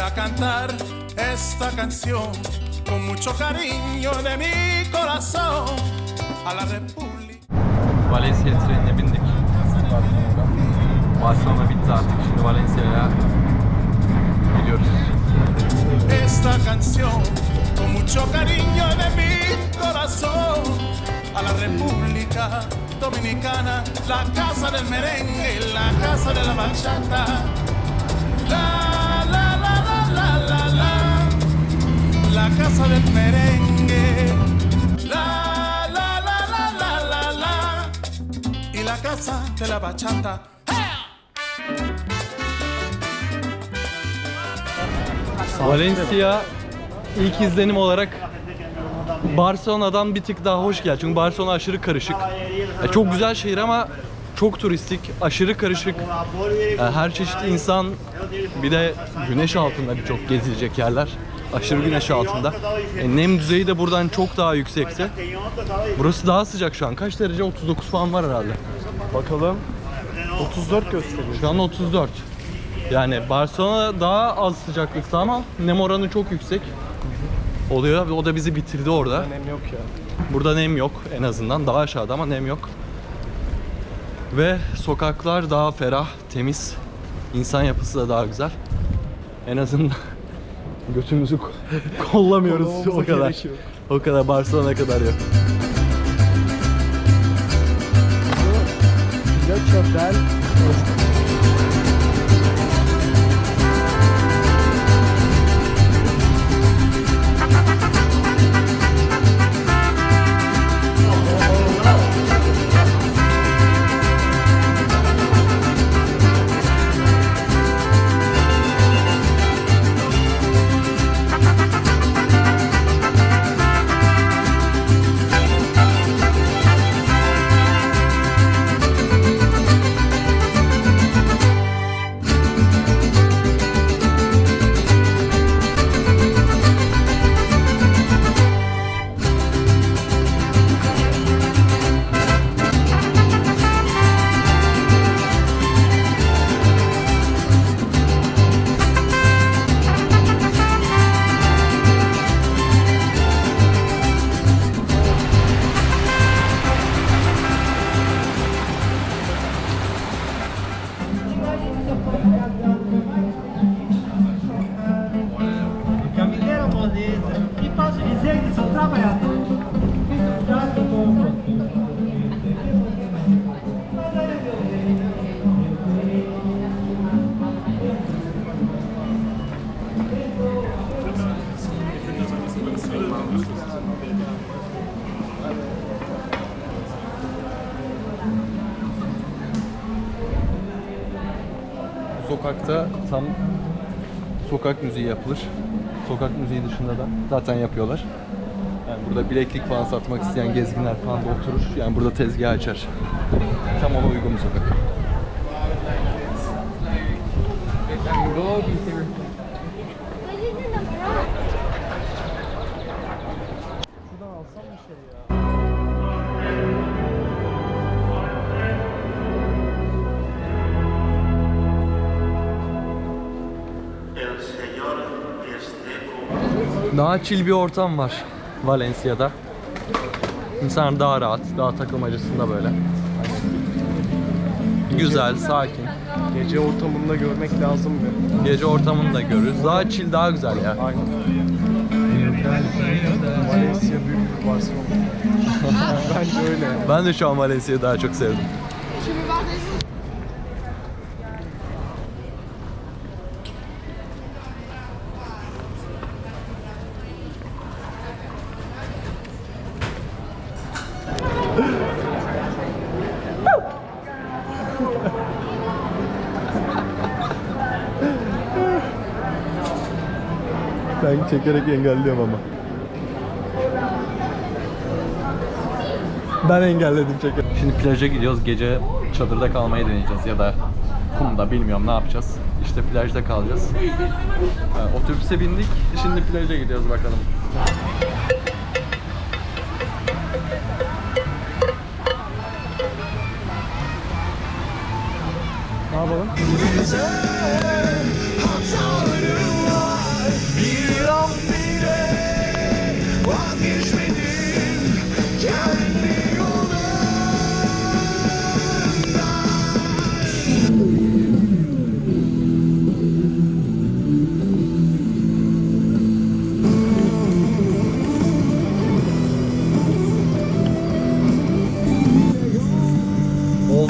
a cantar esta canción con mucho cariño de mi corazón a la República. Valencia trenine bindik. Barcelona bitti artık. Şimdi Valencia'ya gidiyoruz. Esta canción con mucho cariño de mi corazón a la República Dominicana, la casa del merengue, la casa de la bachata. Casa del merengue. La la la la la la la, y la casa de la bachata. Valencia ilk izlenim olarak Barcelona'dan bir tık daha hoş geldi. Çünkü Barcelona aşırı karışık. Ya çok güzel şehir ama çok turistik, aşırı karışık. Ya her çeşit insan, bir de güneş altında birçok gezilecek yerler. Aşırı güneş altında. E, nem düzeyi de buradan çok daha yüksekti. Burası daha sıcak şu an. Kaç derece? 39 falan var herhalde. Bakalım. 34 gösteriyor. Şu an 34. Yani Barcelona daha az sıcaklıkta ama nem oranı çok yüksek oluyor ve o da bizi bitirdi orada. Nem yok ya. Burada nem yok en azından. Daha aşağıda ama nem yok. Ve sokaklar daha ferah, temiz. İnsan yapısı da daha güzel. En azından götümüzü ko- kollamıyoruz o kadar. O kadar Barcelona kadar yok. Le Chapelle. Sokakta tam sokak müziği yapılır. Sokak müziği dışında da zaten yapıyorlar. Yani burada bileklik falan satmak isteyen gezginler falan da oturur. Yani burada tezgah açar. Tam ona uygun bir sokak. Daha chill bir ortam var Valencia'da. İnsanlar daha rahat, daha takılmacasında böyle. Güzel, sakin. Gece ortamında görmek lazım bir. Gece ortamını da görürüz. Daha chill, daha güzel ya. Aynen. Valencia büyük bir Barcelona. Bence öyle. Ben de şu an Valencia'yı daha çok sevdim. Ben çekerek engelliyorum ama. Ben engelledim çekerek. Şimdi plaja gidiyoruz. Gece çadırda kalmayı deneyeceğiz ya da kumda bilmiyorum ne yapacağız. İşte plajda kalacağız. Otobüse bindik. Şimdi plaja gidiyoruz bakalım. Ne yapalım?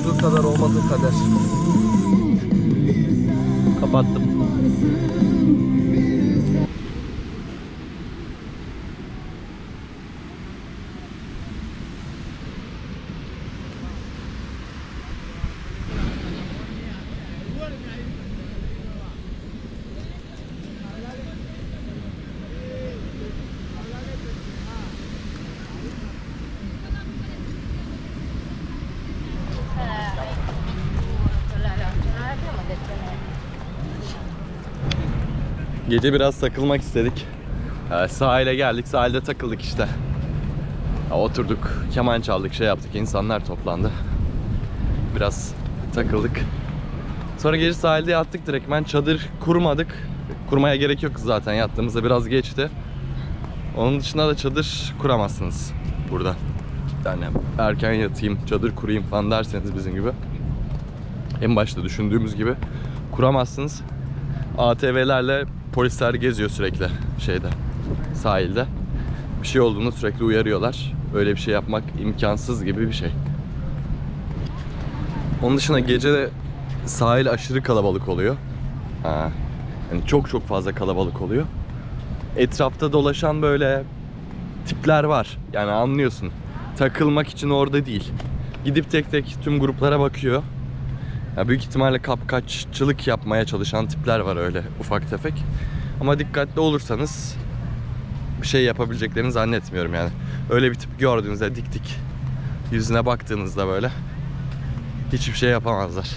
Olduğu kadar olmadığı kader. Kapattım. Gece biraz takılmak istedik. Ee, sahile geldik, sahilde takıldık işte. Oturduk, keman çaldık, şey yaptık, insanlar toplandı. Biraz takıldık. Sonra gece sahilde yattık direktmen. Çadır kurmadık. Kurmaya gerek yok zaten yattığımızda biraz geçti. Onun dışında da çadır kuramazsınız burada. Yani erken yatayım, çadır kurayım falan derseniz bizim gibi. En başta düşündüğümüz gibi kuramazsınız. ATV'lerle polisler geziyor sürekli şeyde sahilde. Bir şey olduğunu sürekli uyarıyorlar. Öyle bir şey yapmak imkansız gibi bir şey. Onun dışında gece sahil aşırı kalabalık oluyor. Ha. Yani çok çok fazla kalabalık oluyor. Etrafta dolaşan böyle tipler var. Yani anlıyorsun. Takılmak için orada değil. Gidip tek tek tüm gruplara bakıyor. Ya büyük ihtimalle kapkaççılık yapmaya çalışan tipler var öyle ufak tefek. Ama dikkatli olursanız bir şey yapabileceklerini zannetmiyorum yani. Öyle bir tip gördüğünüzde dik dik yüzüne baktığınızda böyle hiçbir şey yapamazlar.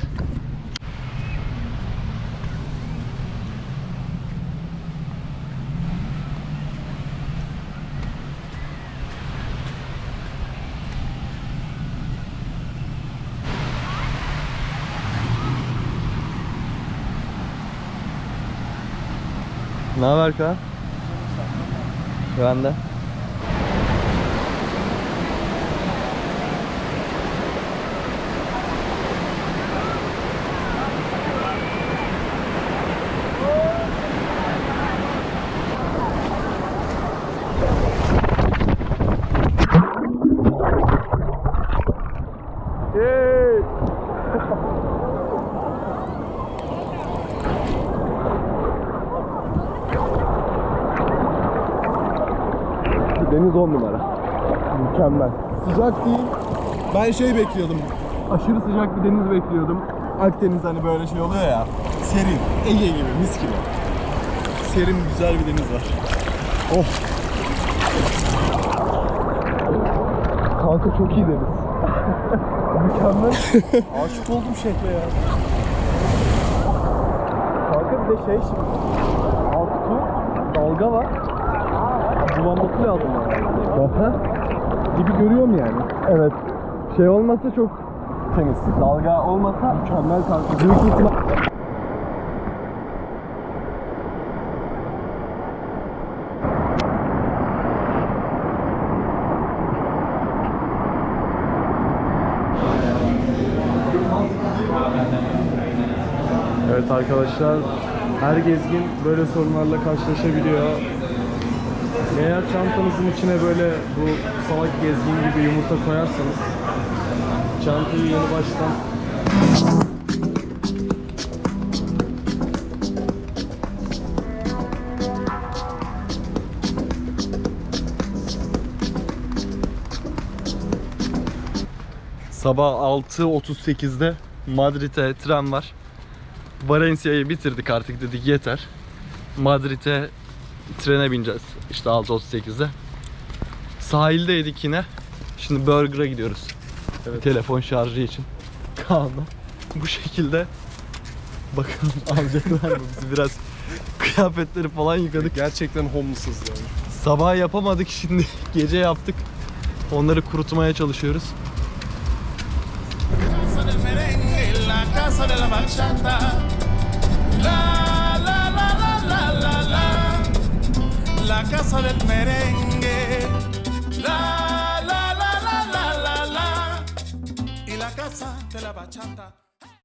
Ne haber Kaan? Ben de. Deniz 10 numara. Mükemmel. Sıcak değil. Ben şey bekliyordum. Aşırı sıcak bir deniz bekliyordum. Akdeniz hani böyle şey oluyor ya. Serin. Ege gibi, mis gibi. Serin güzel bir deniz var. Of. Kanka çok iyi deniz. Mükemmel. Aşık oldum şehre ya. Kanka bir de şey şimdi. Alt su, dalga var. Bulanması lazım yani. Gibi görüyorum yani. Evet. Şey olmasa çok temiz. Dalga olmasa mükemmel kanka. Büyük ihtimal... Evet arkadaşlar, her gezgin böyle sorunlarla karşılaşabiliyor. Eğer çantanızın içine böyle bu salak gezgin gibi yumurta koyarsanız çantayı yeni baştan Sabah 6.38'de Madrid'e tren var. Valencia'yı bitirdik artık dedik yeter. Madrid'e trene bineceğiz işte 6.38'de. Sahildeydik yine. Şimdi Burger'a gidiyoruz. Telefon şarjı için. Kaan'la. Bu şekilde bakalım alacaklar mı bizi biraz kıyafetleri falan yıkadık. gerçekten homeless'ız yani. Sabah yapamadık şimdi gece yaptık. Onları kurutmaya çalışıyoruz. La casa del merengue. La, la, la, la, la, la, la. Y la casa de la bachata.